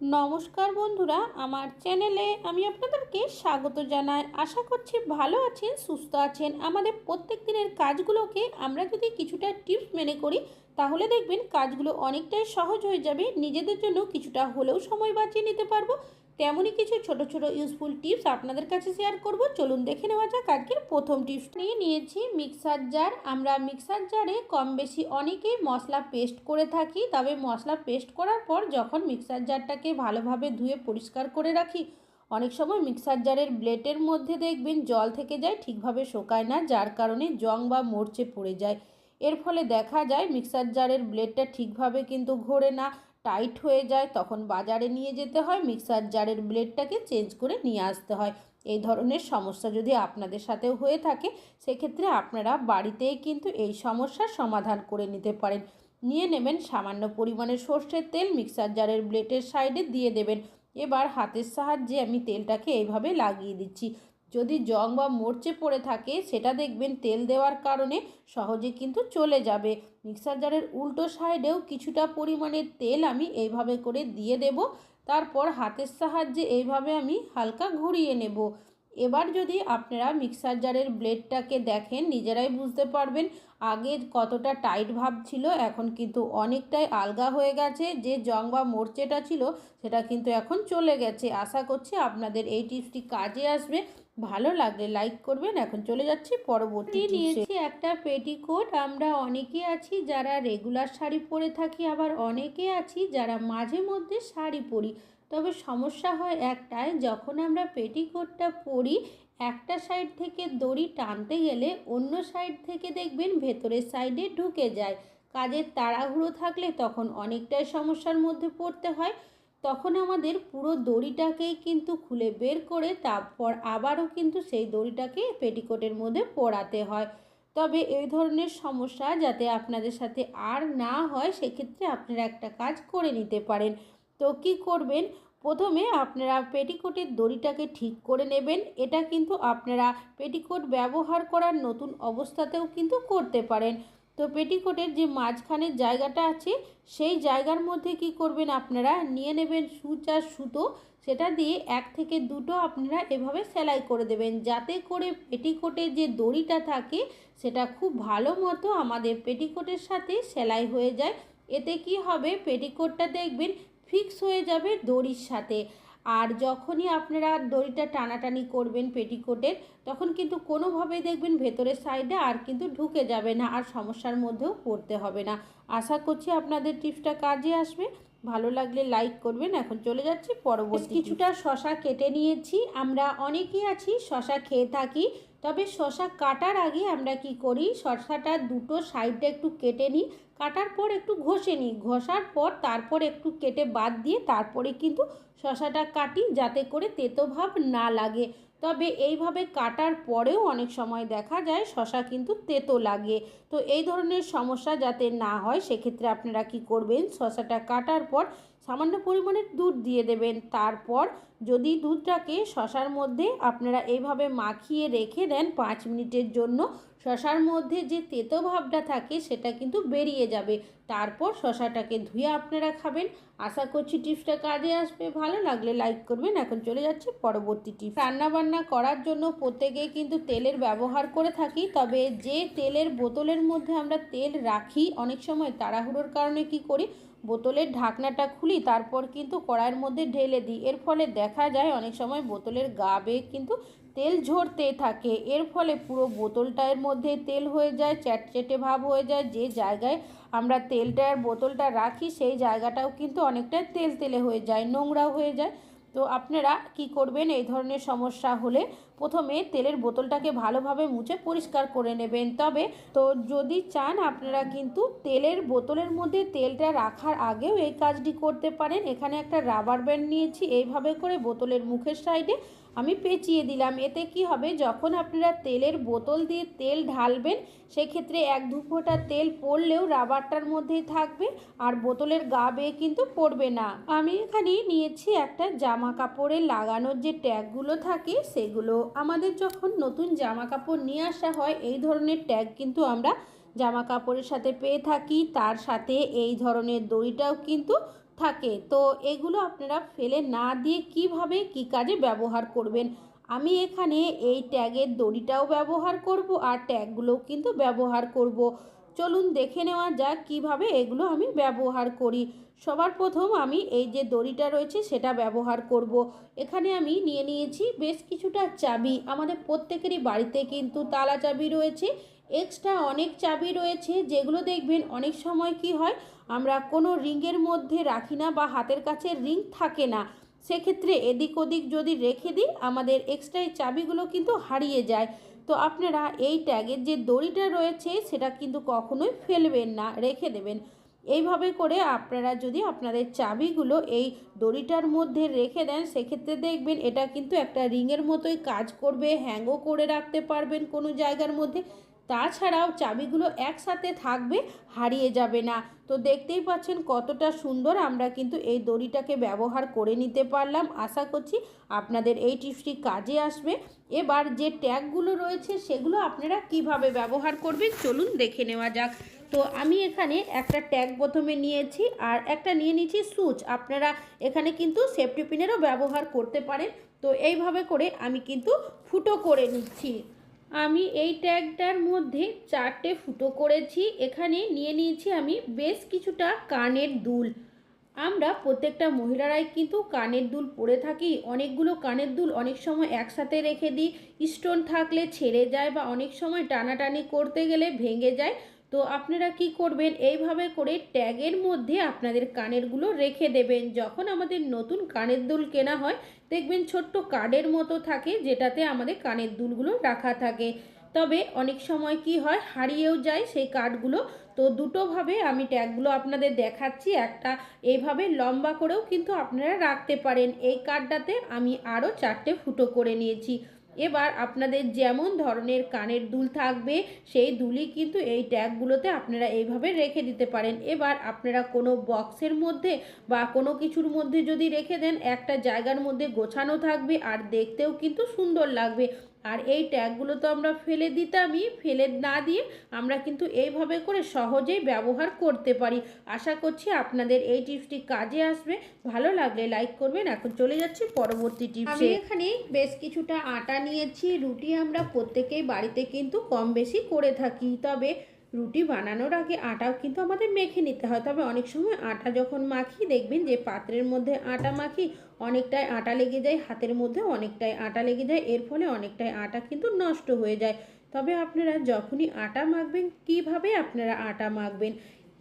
নমস্কার বন্ধুরা, আমার চ্যানেলে আমি আপনাদেরকে স্বাগত জানাই। আশা করছি ভালো আছেন, সুস্থ আছেন। আমাদের প্রত্যেক দিনের কাজগুলোকে আমরা যদি কিছুটা টিপস মেনে করি, তাহলে দেখবেন কাজগুলো অনেকটাই সহজ হয়ে যাবে। নিজেদের জন্য কিছুটা হলেও সময় বাঁচিয়ে নিতে পারব। তেমনই কিছু ছোট ছোট ইউজফুল টিপস আপনাদের কাছে শেয়ার করব। চলুন দেখে নেওয়া যাক আজকের প্রথম টিপস নিয়ে নিয়েছি। মিক্সার জার আমরা মিক্সার জারে কম বেশি অনেকেই মশলা পেস্ট করে থাকি, তবে মশলা পেস্ট করার পর যখন মিক্সার জারটাকে ভালোভাবে ধুয়ে পরিষ্কার করে রাখি, অনেক সময় মিক্সার জারের ব্লেডের মধ্যে দেখবেন জল থেকে যায়, ঠিকভাবে শোকায় না, যার কারণে জং বা মরচে পড়ে যায়। এর ফলে দেখা যায় মিক্সার জারের ব্লেডটা ঠিকভাবে কিন্তু ঘোরে না টাইট হয়ে যায়, তখন বাজারে নিয়ে যেতে হয়, মিক্সার জারের ব্লেডটাকে চেঞ্জ করে নিয়ে আসতে হয়। এই ধরনের সমস্যা যদি আপনাদের সাথেও হয়ে থাকে, সেক্ষেত্রে আপনারা বাড়িতেই কিন্তু এই সমস্যার সমাধান করে নিতে পারেন। নিয়ে নেবেন সামান্য পরিমাণে সর্ষের তেল, মিক্সার জারের ব্লেডের সাইডে দিয়ে দেবেন। এবার হাতের সাহায্যে আমি তেলটাকে এইভাবে লাগিয়ে দিচ্ছি। যদি জং বা মরচে পড়ে থাকে, সেটা দেখবেন তেল দেওয়ার কারণে সহজে কিন্তু চলে যাবে। মিক্সার জারের উল্টো সাইডেও কিছুটা পরিমাণে তেল আমি এইভাবে করে দিয়ে দেব। তারপর হাতের সাহায্যে এইভাবে আমি হালকা ঘুরিয়ে নেব। এবার যদি আপনারা মিক্সার জারের ব্লেডটাকে দেখেন, নিজেরাই বুঝতে পারবেন আগে কতটা টাইট ভাব ছিল, এখন কিন্তু অনেকটাই আলগা হয়ে গেছে। যে জং বা মোর্চেটা ছিল, সেটা কিন্তু এখন চলে গেছে। আশা করছি আপনাদের এই টিপসটি কাজে আসবে। ভালো লাগলে লাইক করবেন। এখন চলে যাচ্ছি পরবর্তী নিয়েছি একটা পেটিকোট আমরা অনেকে আছি যারা রেগুলার শাড়ি পরে থাকি আবার অনেকে আছি যারা মাঝে মধ্যে শাড়ি পরি। তবে সমস্যা হয় একটাই যখন আমরা পেটিকোটটা পরি একটা সাইড থেকে দড়ি টানতে গেলে অন্য সাইড থেকে দেখবেন ভেতরের সাইডে ঢুকে যায়। কাজের তাড়াহুড়ো থাকলে তখন অনেকটাই সমস্যার মধ্যে পড়তে হয়। তখন আমাদের পুরো দড়িটাকেই কিন্তু খুলে বের করে তারপর আবারও কিন্তু সেই দড়িটাকে পেটিকোটের মধ্যে পরাতে হয়। তবে এই ধরনের সমস্যা যাতে আপনাদের সাথে আর না হয়, সেক্ষেত্রে আপনারা একটা কাজ করে নিতে পারেন। তো কী করবেন? প্রথমে আপনারা পেটিকোটের দড়িটাকে ঠিক করে নেবেন। এটা কিন্তু আপনারা পেটিকোট ব্যবহার করার নতুন অবস্থাতেও কিন্তু করতে পারেন। তো পেটিকোটের যে মাঝখানের জায়গাটা আছে, সেই জায়গার মধ্যে কি করবেন আপনারা? নিয়ে নেবেন সুচ আর সুতো। সেটা দিয়ে এক থেকে দুটো আপনারা এভাবে সেলাই করে দেবেন। যাতে করে পেটিকোটের যে দড়িটা থাকে, সেটা খুব ভালো মতো আমাদের পেটিকোটের সাথে সেলাই হয়ে যায়। এতে কি হবে? পেটিকোটটা দেখবেন ফিক্স হয়ে যাবে দড়ির সাথে। আর যখনই আপনারা দড়িটা টানাটানি করবেন পেটিকোটের তখন কিন্তু কোনোভাবেই দেখবেন ভেতরের সাইডে আর কিন্তু ঢুকে যাবে না আর সমস্যার মধ্যেও পড়তে হবে না। আশা করছি আপনাদের টিপসটা কাজে আসবে। ভালো লাগলে লাইক করবেন। এখন চলে যাচ্ছি পরবর্তী কিছুটা শশা কেটে নিয়েছি। আমরা অনেকেই আছি শশা খেয়ে থাকি। তবে শশা কাটার আগে আমরা কি করি? শশাটা দুটো সাইডটা একটু কেটে নিই, কাটার পর একটু ঘষে নিই। ঘষার পর তারপর একটু কেটে বাদ দিয়ে তারপরে কিন্তু শশাটা কাটি যাতে করে তেতো ভাব না লাগে। তবে এইভাবে কাটার পরেও অনেক সময় দেখা যায় শশা কিন্তু তেতো লাগে। তো এই ধরনের সমস্যা যাতে না হয়, সেক্ষেত্রে আপনারা কি করবেন? শশাটা কাটার পর সামান্য পরিমাণে দুধ দিয়ে দেবেন। তারপর যদি দুধটাকে শশার মধ্যে আপনারা এইভাবে মাখিয়ে রেখে দেন পাঁচ মিনিটের জন্য শশার মধ্যে যে তেতো ভাবটা থাকে সেটা কিন্তু বেরিয়ে যাবে। তারপর শশাটাকে ধুয়ে আপনারা খাবেন। আশা করছি টিপসটা কাজে আসবে। ভালো লাগলে লাইক করবেন। এখন চলে যাচ্ছে পরবর্তী টিপস। রান্নাবান্না করার জন্য প্রত্যেকেই কিন্তু তেলের ব্যবহার করে থাকি। তবে যে তেলের বোতলের মধ্যে আমরা তেল রাখি, অনেক সময় তাড়াহুড়োর কারণে কি করি? বোতলের ঢাকনাটা খুলি, তারপর কিন্তু কড়াইয়ের মধ্যে ঢেলে দিই। এর ফলে দেখা যায় অনেক সময় বোতলের গা বেয়ে কিন্তু তেল ঝরতে থাকে। এর ফলে পুরো বোতলটার মধ্যে তেল হয়ে যায় চ্যাটচেটে ভাব হয়ে যায়। যে জায়গায় আমরা তেলটার বোতলটা রাখি, সেই জায়গাটাও কিন্তু অনেকটা তেল তেলে হয়ে যায় নোংরা হয়ে যায়। তো আপনারা কি করবেন? এই ধরনের সমস্যা হলে প্রথমে তেলের বোতলটাকে ভালোভাবে মুছে পরিষ্কার করে নেবেন। তবে তো যদি চান, আপনারা কিন্তু তেলের বোতলের মধ্যে তেলটা রাখার আগেও এই কাজটি করতে পারেন। এখানে একটা রাবার ব্যান্ড নিয়েছি, এইভাবে করে বোতলের মুখের সাইডে আমি পেঁচিয়ে দিলাম। এতে কি হবে? যখন আপনারা তেলের বোতল দিয়ে তেল ঢালবেন, সেক্ষেত্রে এক দু ফোঁটা তেল পড়লেও রাবারটার মধ্যেই থাকবে আর বোতলের গা বেয়ে কিন্তু পড়বে না। আমি এখানে নিয়েছি একটা জামা কাপড়ে লাগানোর যে ট্যাগগুলো থাকে, সেগুলো। আমাদের যখন নতুন জামা কাপড় নিয়ে আসা হয়, এই ধরনের ট্যাগ কিন্তু আমরা জামা কাপড়ের সাথে পেয়ে থাকি। তার সাথে এই ধরনের দড়িটাও কিন্তু থাকে। তো এগুলো আপনারা ফেলে না দিয়ে কীভাবে কি কাজে ব্যবহার করবেন? আমি এখানে এই ট্যাগের দড়িটাও ব্যবহার করব আর ট্যাগগুলোও কিন্তু ব্যবহার করব। চলুন দেখে নেওয়া যাক কীভাবে এগুলো আমি ব্যবহার করি। সবার প্রথম আমি এই যে দড়িটা রয়েছে সেটা ব্যবহার করব। এখানে আমি নিয়ে নিয়েছি বেশ কিছুটা চাবি। আমাদের প্রত্যেকেরই বাড়িতে কিন্তু তালা চাবি রয়েছে। এক্সট্রা অনেক চাবি রয়েছে যেগুলো দেখবেন অনেক সময় কি হয় আমরা কোনো রিংয়ের মধ্যে রাখি না বা হাতের কাছে রিং থাকে না। সেক্ষেত্রে এদিক ওদিক যদি রেখে দিই, আমাদের এক্সট্রা এই চাবিগুলো কিন্তু হারিয়ে যায়। তো আপনারা এই ট্যাগের যে দড়িটা রয়েছে, সেটা কিন্তু কখনোই ফেলবেন না, রেখে দেবেন। এইভাবে করে আপনারা যদি আপনাদের চাবিগুলো এই দড়িটার মধ্যে রেখে দেন, সেক্ষেত্রে দেখবেন এটা কিন্তু একটা রিংয়ের মতোই কাজ করবে হ্যাংও করে রাখতে পারবেন কোনো জায়গার মধ্যে। তাছাড়াও চাবিগুলো একসাথে থাকবে, হারিয়ে যাবে না। তো দেখতেই পাচ্ছেন কতটা সুন্দর আমরা কিন্তু এই দড়িটাকে ব্যবহার করে নিতে পারলাম। আশা করছি আপনাদের এই টিপসটি কাজে আসবে। এবার যে ট্যাগগুলো রয়েছে সেগুলো আপনারা কীভাবে ব্যবহার করবেন চলুন দেখে নেওয়া যাক। তো আমি এখানে একটা ট্যাগ প্রথমে নিয়েছি আর একটা নিয়ে নিয়েছি সুচ। আপনারা এখানে কিন্তু সেফটি পিনেরও ব্যবহার করতে পারেন। তো এইভাবে করে আমি কিন্তু ফুটো করে নিচ্ছি। আমি এই ট্যাগটার মধ্যে চারটে ফুটো করেছি। এখানে নিয়ে নিয়েছি আমি বেশ কিছুটা কানের দুল। আমরা প্রত্যেকটা মহিলারাই কিন্তু কানের দুল পরে থাকি। অনেকগুলো কানের দুল অনেক সময় একসাথে রেখে দিই। স্টোন থাকলে ছেড়ে যায় বা অনেক সময় টানাটানি করতে গেলে ভেঙে যায়। তো আপনারা কি করবেন? এইভাবে করে ট্যাগের মধ্যে আপনাদের কানেরগুলো রেখে দেবেন। যখন আমাদের নতুন কানের দুল কেনা হয়, দেখবেন ছোট্ট কার্ডের মতো থাকে যেটাতে আমাদের কানের দুলগুলো রাখা থাকে। তবে অনেক সময় কি হয়, হারিয়েও যায় সেই কার্ডগুলো তো দুটোভাবে আমি ট্যাগগুলো আপনাদের দেখাচ্ছি। একটা এইভাবে লম্বা করেও কিন্তু আপনারা রাখতে পারেন। এই কার্ডটাতে আমি আরও চারটে ফুটো করে নিয়েছি। এবার আপনাদের যেমন ধরনের কানের দুল থাকবে, সেই দুলই কিন্তু এই ট্যাগগুলোতে আপনারা এইভাবে রেখে দিতে পারেন। এবার আপনারা কোনো বক্সের মধ্যে বা কোনো কিছুর মধ্যে যদি রেখে দেন, একটা জায়গার মধ্যে গোছানো থাকবে আর দেখতেও কিন্তু সুন্দর লাগবে। আর এই ট্যাগগুলো তো আমরা ফেলে দিতামই, ফেলে না দিয়ে আমরা কিন্তু এইভাবে করে সহজেই ব্যবহার করতে পারি। আশা করছি আপনাদের এই টিপসটি কাজে আসবে। ভালো লাগলে লাইক করবেন। এখন চলে যাচ্ছি পরবর্তী টিপস। আমি এখানে বেশ কিছুটা আটা নিয়েছি। রুটি আমরা প্রত্যেকেই বাড়িতে কিন্তু কম বেশি করে থাকি। তবে রুটি বানানোর আগে আটাও কিন্তু আমাদের মেখে নিতে হয়। তবে অনেক সময় আটা যখন মাখি দেখবেন যে পাত্রের মধ্যে আটা মাখি অনেকটাই আটা লেগে যায়, হাতের মধ্যে অনেকটাই আটা লেগে যায়, এর ফলে অনেকটাই আটা কিন্তু নষ্ট হয়ে যায়। তবে আপনারা যখনই আটা মাখবেন, কীভাবে আপনারা আটা মাখবেন?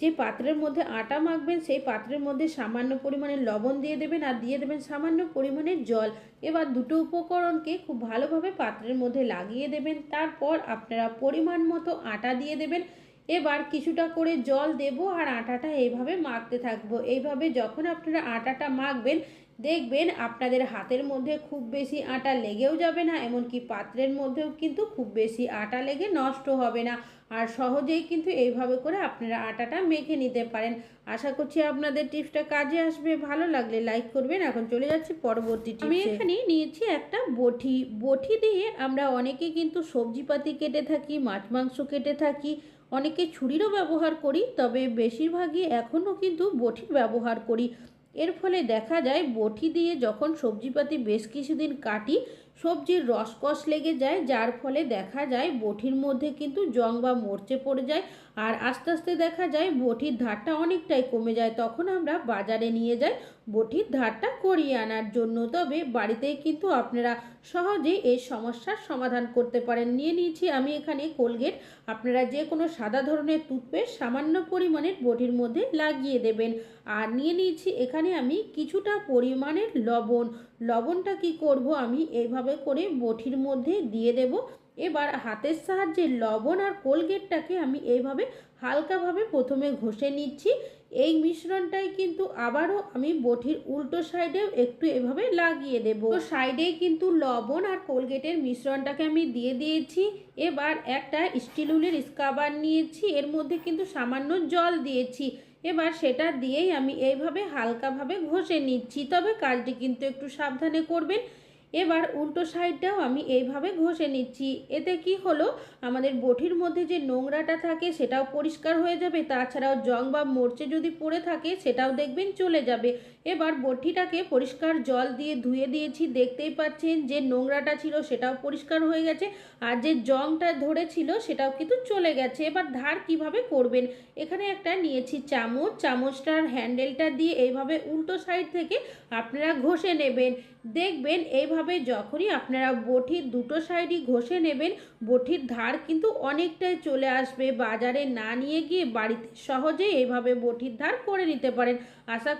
যে পাত্রের মধ্যে আটা মাখবেন, সেই পাত্রের মধ্যে সামান্য পরিমাণে লবণ দিয়ে দেবেন আর দিয়ে দেবেন সামান্য পরিমাণে জল। এবার দুটো উপকরণকে খুব ভালোভাবে পাত্রের মধ্যে লাগিয়ে দেবেন। তারপর আপনারা পরিমাণ মতো আটা দিয়ে দেবেন। এবার কিছুটা করে জল দেব আর আটাটা এইভাবে মাখতে থাকব। এইভাবে যখন আপনারা আটাটা মাখবেন, দেখবেন আপনাদের হাতের মধ্যে খুব বেশি আটা লেগেও যাবে না, এমনকি পাত্রের মধ্যেও কিন্তু খুব বেশি আটা লেগে নষ্ট হবে না। আর সহজেই কিন্তু এইভাবে করে আপনারা আটাটা মেখে নিতে পারেন। আশা করছি আপনাদের টিপসটা কাজে আসবে। ভালো লাগলে লাইক করবেন। এখন চলে যাচ্ছি পরবর্তী আমি এখানে নিয়েছি একটা বটি। বটি দিয়ে আমরা অনেকে কিন্তু সবজিপাতি কেটে থাকি, মাছ, মাংস কেটে থাকি। অনেকে ছুরিরও ব্যবহার করি, তবে বেশিরভাগই এখনও কিন্তু বটির ব্যবহার করি। এর ফলে দেখা যায় বটি দিয়ে যখন সবজিপাতি বেশ কিছুদিন কাটি সবজির রসকস লেগে যায়, যার ফলে দেখা যায় বটির মধ্যে কিন্তু জং বা মরচে পড়ে যায় আর আস্তে আস্তে দেখা যায় বটির ধারটা অনেকটাই কমে যায়। তখন আমরা বাজারে নিয়ে যাই বটির ধারটা করিয়ে আনার জন্য। তবে বাড়িতেই কিন্তু আপনারা সহজে এই সমস্যার সমাধান করতে পারেন। নিয়ে নিয়েছি আমি এখানে কোলগেট। আপনারা যে কোনো সাদা ধরনের টুথপেস্ট সামান্য পরিমাণের বটির মধ্যে লাগিয়ে দেবেন। আর নিয়ে নিয়েছি এখানে আমি কিছুটা পরিমাণের লবণ। লবণটা কি করব আমি এইভাবে করে বটির মধ্যে দিয়ে দেব। এবার হাতের সাহায্যে লবণ আর কোলগেটটাকে আমি এইভাবে হালকাভাবে প্রথমে ঘষে নিচ্ছি। এই মিশ্রণটাই কিন্তু আবারও আমি বটির উল্টো সাইডেও একটু এভাবে লাগিয়ে দেব। তো সাইডেই কিন্তু লবণ আর কোলগেটের মিশ্রণটাকে আমি দিয়ে দিয়েছি। এবার একটা স্টিল উলের স্কাবার নিয়েছি। এর মধ্যে কিন্তু সামান্য জল দিয়েছি। এবার সেটা দিয়েই আমি এইভাবে হালকাভাবে ঘষে নিচ্ছি। তবে কাজটি কিন্তু একটু সাবধানে করবেন। এবার উল্টো সাইডটাও আমি এইভাবে ঘষে নিচ্ছি। এতে কি হলো? আমাদের বটির মধ্যে যে নোংরাটা থাকে সেটাও পরিষ্কার হয়ে যাবে। তাছাড়াও জং বা মরচে যদি পড়ে থাকে সেটাও দেখবেন চলে যাবে। এবার বটিটাকে পরিষ্কার জল দিয়ে ধুয়ে দিয়েছি। দেখতেই পাচ্ছেন যে নোংরাটা ছিল সেটাও পরিষ্কার হয়ে গেছে আর যে জংটা ধরেছিল সেটাও কিন্তু চলে গেছে। এবার ধার কীভাবে করবেন? এখানে একটা নিয়েছি চামচ। চামচটার হ্যান্ডেলটা দিয়ে এইভাবে উল্টো সাইড থেকে আপনারা ঘষে নেবেন। দেখবেন এইভাবে যখনই আপনারা বটির দুটো সাইডই ঘষে নেবেন, বটির ধার কিন্তু অনেকটাই চলে আসবে। বাজারে না নিয়ে গিয়ে বাড়িতে সহজেই এইভাবে বটির ধার করে নিতে পারেন। আশা